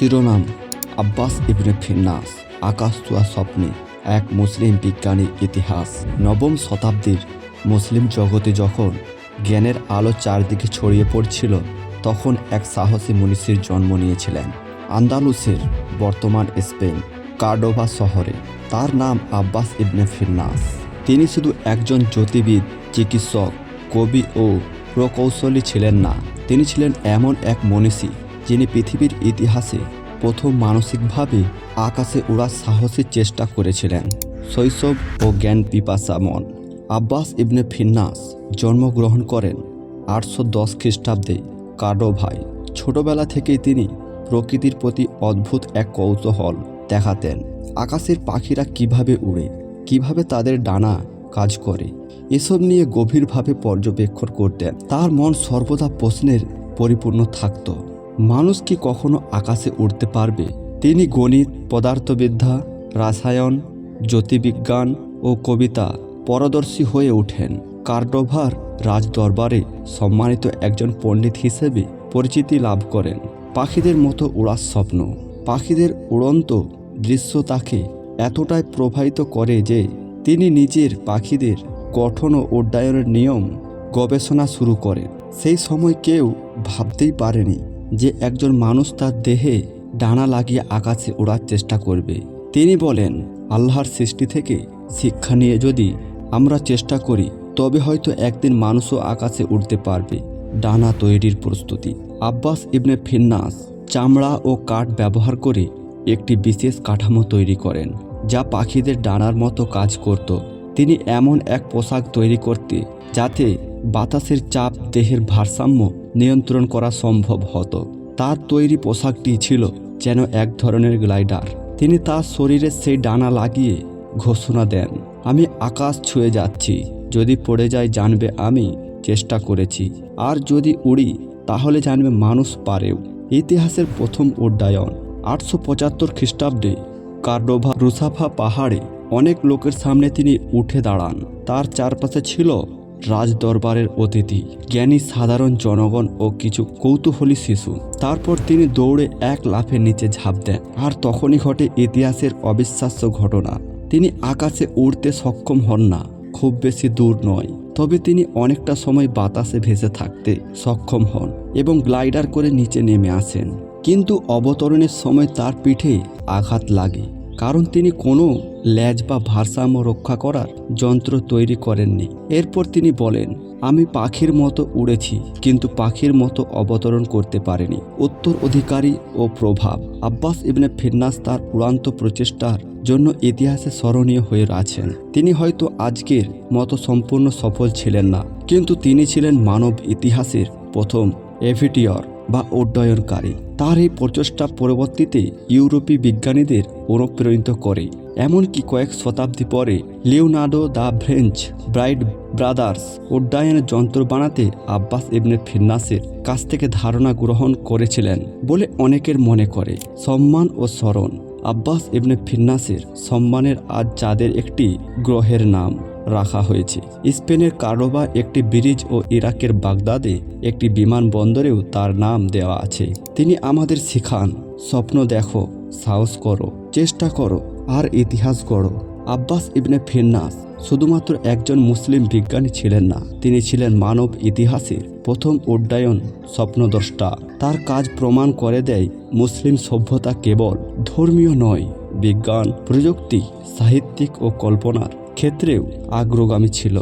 শিরোনাম আব্বাস ইবনে ফিন্নাস, আকাশ ছোঁয়া স্বপ্নে এক মুসলিম বিজ্ঞানীর ইতিহাস। নবম শতাব্দীর মুসলিম জগতে যখন জ্ঞানের আলো চারদিকে ছড়িয়ে পড়ছিল, তখন এক সাহসী মনীষীর জন্ম নিয়েছিলেন। আন্দালুসের বর্তমান স্পেন, কার্ডোভা শহরে। তার নাম আব্বাস ইবনে ফিন্নাস। তিনি শুধু একজন জ্যোতির্বিদ, চিকিৎসক, কবি ও প্রকৌশলী ছিলেন না, তিনি ছিলেন এমন এক মনীষী যিনি পৃথিবীর ইতিহাসে প্রথম মানসিকভাবে আকাশে ওড়ার সাহসী চেষ্টা করেছিলেন, শৈশব ও জ্ঞান পিপাসা মন। আব্বাস ইবনে ফিন্নাস জন্মগ্রহণ করেন আটশো দশ খ্রিস্টাব্দে কার্ডোভাই ছোটবেলা থেকেই তিনি প্রকৃতির প্রতি অদ্ভুত এক কৌতূহল দেখাতেন। আকাশের পাখিরা কীভাবে উড়ে, কীভাবে তাদের ডানা কাজ করে, এসব নিয়ে গভীরভাবে পর্যবেক্ষণ করতেন। তার মন সর্বদা প্রশ্নের পরিপূর্ণ থাকত। মানুষ কি কখনো আকাশে উড়তে পারবে? তিনি গণিত, পদার্থবিদ্যা, রাসায়ন, জ্যোতির্বিজ্ঞান ও কবিতা পরদর্শী হয়ে ওঠেন। কার্ডোভার রাজদরবারে সম্মানিত একজন পণ্ডিত হিসেবে পরিচিতি লাভ করেন। পাখিদের মতো উড়ার স্বপ্ন। পাখিদের উড়ন্ত দৃশ্য তাকে এতটাই প্রভাবিত করে যে তিনি নিজের পাখিদের গঠন ও উড্ডয়নের নিয়ম গবেষণা শুরু করেন। সেই সময় কেউ ভাবতেই পারেনি যে একজন মানুষ তার দেহে ডানা লাগিয়ে আকাশে ওড়ার চেষ্টা করবে। তিনি বলেন, আল্লাহর সৃষ্টি থেকে শিক্ষা নিয়ে যদি আমরা চেষ্টা করি, তবে হয়তো একদিন মানুষও আকাশে উড়তে পারবে। ডানা তৈরির প্রস্তুতি। আব্বাস ইবনে ফিন্নাস চামড়া ও কাঠ ব্যবহার করে একটি বিশেষ কাঠামো তৈরি করেন, যা পাখিদের ডানার মতো কাজ করত। তিনি এমন এক পোশাক তৈরি করতে, যাতে বাতাসের চাপ, দেহের ভারসাম্য নিয়ন্ত্রণ করা সম্ভব হতো। তার তৈরি পোশাকটি ছিল যেন এক ধরনের গ্লাইডার। তিনি তার শরীরে সেই ডানা লাগিয়ে ঘোষণা দেন, আমি আকাশ ছুঁয়ে যাচ্ছি, যদি পড়ে যায় জানবে আমি, চেষ্টা করেছি। আর যদি উড়ি, তাহলে জানবে মানুষ পারেও। ইতিহাসের প্রথম উড্ডয়ন। আটশো পঁচাত্তর খ্রিস্টাব্দে কার্ডোভা রুসাফা পাহাড়ে অনেক লোকের সামনে তিনি উঠে দাঁড়ান। তার চারপাশে ছিল রাজদরবারের অতিথি, জ্ঞানী সাধারণ জনগণ ও কিছু কৌতূহলী শিশু। তারপর তিনি দৌড়ে এক লাফে নিচে ঝাঁপ দেন। আর তখনই ঘটে ইতিহাসের অবিশ্বাস্য ঘটনা। তিনি আকাশে উড়তে সক্ষম হন না, খুব বেশি দূর নয়। তবে তিনি অনেকটা সময় বাতাসে ভেসে থাকতে সক্ষম হন এবং গ্লাইডার করে নিচে নেমে আসেন। কিন্তু অবতরণের সময় তার পিঠে আঘাত লাগে। কারণ তিনি কোনো ল্যাজ বা ভারসাম্য রক্ষা করার যন্ত্র তৈরি করেননি। এরপর তিনি বলেন, আমি পাখির মতো উড়েছি, কিন্তু পাখির মতো অবতরণ করতে পারিনি। উত্তর অধিকারী ও প্রভাব, আব্বাস ইবনে ফিন্নাস তার উড়ান্ত প্রচেষ্টার জন্য ইতিহাসে স্মরণীয় হয়ে আছেন। তিনি হয়তো আজকের মতো সম্পূর্ণ সফল ছিলেন না, কিন্তু তিনি ছিলেন মানব ইতিহাসের প্রথম এভিটিয়র। বা উড্ডয়নকারী তার এই প্রচেষ্টা পরবর্তীতে ইউরোপী বিজ্ঞানীদের অনুপ্রেরিত করে। এমনকি কয়েক শতাব্দী পরে লিওনার্ডো দ্য ফ্রেঞ্চ ব্রাইট ব্রাদার্স উড্ডয়নের যন্ত্র বানাতে আব্বাস ইবনে ফিন্নাসের কাছ থেকে ধারণা গ্রহণ করেছিলেন বলে অনেকের মনে করে। সম্মান ও স্মরণ। আব্বাস ইবনে ফিন্নাসের সম্মানের আজ চাঁদের একটি গ্রহের নাম। রাখা হয়েছে। স্পেনের কার্ডোবা একটি ব্রিজ ও ইরাকের বাগদাদে একটি বিমানবন্দরেও তার নাম দেওয়া আছে। তিনি আমাদের শিখান, স্বপ্ন দেখো, সাহস করো, চেষ্টা করো, আর ইতিহাস গড়ো। আব্বাস ইবনে ফিন্নাস শুধুমাত্র একজন মুসলিম বিজ্ঞানী ছিলেন না, তিনি ছিলেন মানব ইতিহাসের প্রথম উড্ডয়ন স্বপ্নদ্রষ্টা। তার কাজ প্রমাণ করে দেয়, মুসলিম সভ্যতা কেবল ধর্মীয় নয়, বিজ্ঞান, প্রযুক্তি, সাহিত্যিক ও কল্পনার ক্ষেত্রেও আগ্রগামী ছিল।